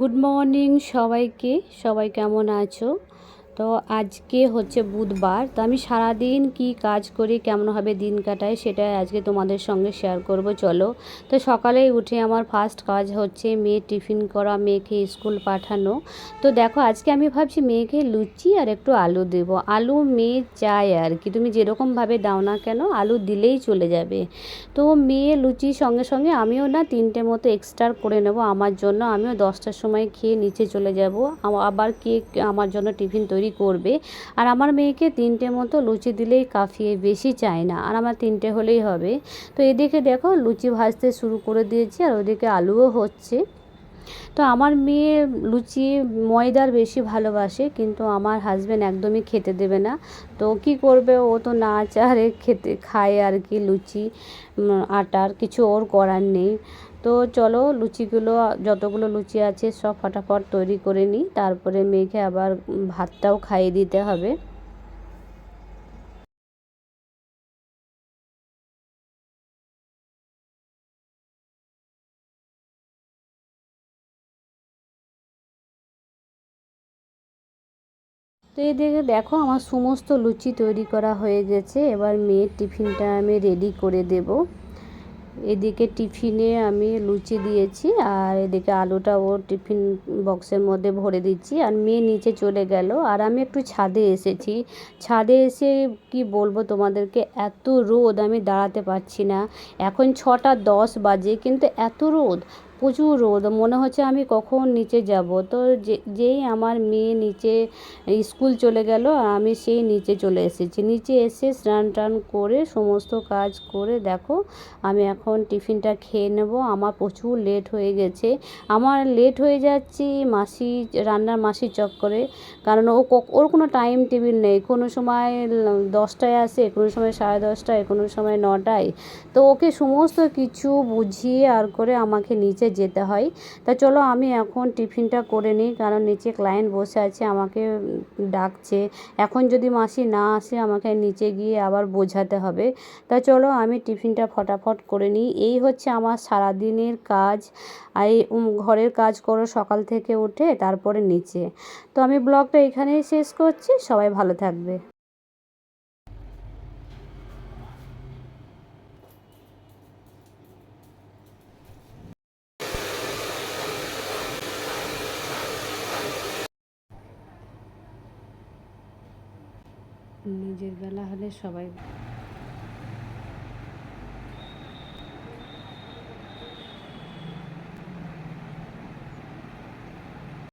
Good morning সবাইকে। সবাই কেমন আছো? তো আজকে হচ্ছে বুধবার, তো আমি সারাদিন কি কাজ করি কেমনভাবে দিন কাটাই সেটা আজকে তোমাদের সঙ্গে শেয়ার করব, চলো। তো সকালেই উঠে আমার ফার্স্ট কাজ হচ্ছে মেয়ে টিফিন করা, মেয়েকে স্কুল পাঠানো। তো দেখো, আজকে আমি ভাবছি মেয়েকে লুচি আর একটু আলু দেব। আলু মেয়ে চায় আর কি। তুমি যেরকমভাবে দাও না কেন, আলু দিলেই চলে যাবে। তো মেয়ে লুচি সঙ্গে সঙ্গে আমিও না তিনটে মতো এক্সট্রা করে নেব আমার জন্য। আমিও দশটার সময় খেয়ে নিচে চলে যাব। আবার কেক আমার জন্য টিফিন তৈরি তৈরি করবে। আর আমার মেয়েকে তিনটে মতো লুচি দিলেই কাফিয়ে বেশি চায় না। আর আমার তিনটে হলেই হবে। তো এদিকে দেখো লুচি ভাজতে শুরু করে দিয়েছি, আর ওদিকে আলুও হচ্ছে। তো আমার মেয়ে লুচি, ময়দার বেশি ভালোবাসে, কিন্তু আমার হাজব্যান্ড একদমই খেতে দেবে না। তো কি করবে? ও তো না চারে খেতে, খায় আর কি লুচি আটার, কিছু ওর করার নেই। তো চলো লুচিগুলো, যতগুলো লুচি আছে সব ফটাফট তৈরি করে নিই। তারপরে মেয়েকে আবার ভাতটাও খাইয়ে দিতে হবে। তো এদিকে দেখো আমার সমস্ত লুচি তৈরি করা হয়ে গেছে। এবার মেয়ের টিফিনটা আমি রেডি করে দেবো। এদিকে টিফিনে আমি লুচি দিয়েছি আর এদিকে আলুটা ও টিফিন বক্সের মধ্যে ভরে দিচ্ছি। আর মেয়ে নিচে চলে গেল। আর আমি একটু ছাদে এসেছি। ছাদে এসে কি বলব তোমাদেরকে? এত রোদ, আমি দাঁড়াতে পারছি না। এখন ছটা দশ বাজে, কিন্তু এত রোদ। প্রচুর রোদ, মনে হচ্ছে আমি কখন নিচে যাব। তো যেই আমার মেয়ে নিচে স্কুল চলে গেল, আমি সেই নিচে চলে এসেছি। নিচে এসে স্নান টান করে সমস্ত কাজ করে দেখো, আমি এখন টিফিনটা খেয়ে নেব। আমার প্রচুর লেট হয়ে গেছে। আমার লেট হয়ে যাচ্ছি মাসি, রান্নার মাসির চক্করে কারণ ও ওর কোনো টাইম টেবিল নেই। কোনো সময় দশটায় আসে, কোনো সময় সাড়ে দশটায়, কোনো সময় নটায়। তো ওকে সমস্ত কিছু বুঝিয়ে আর করে আমাকে নিচে নিচে যেতে হয়। তা চলো আমি এখন টিফিনটা করে নিই, কারণ নিচে ক্লায়েন্ট বসে আছে, আমাকে ডাকছে। এখন যদি মাসি না আসে, আমাকে নিচে গিয়ে আবার বোঝাতে হবে। তা চলো আমি টিফিনটা ফটাফট করে নিই। এই হচ্ছে আমার সারাদিনের কাজ। আর এই ঘরের কাজ করো সকাল থেকে উঠে, তারপরে নিচে। তো আমি ব্লগটা এখানেই শেষ করছি। সবাই ভালো থাকবে। নিজের বেলা হলে সবাই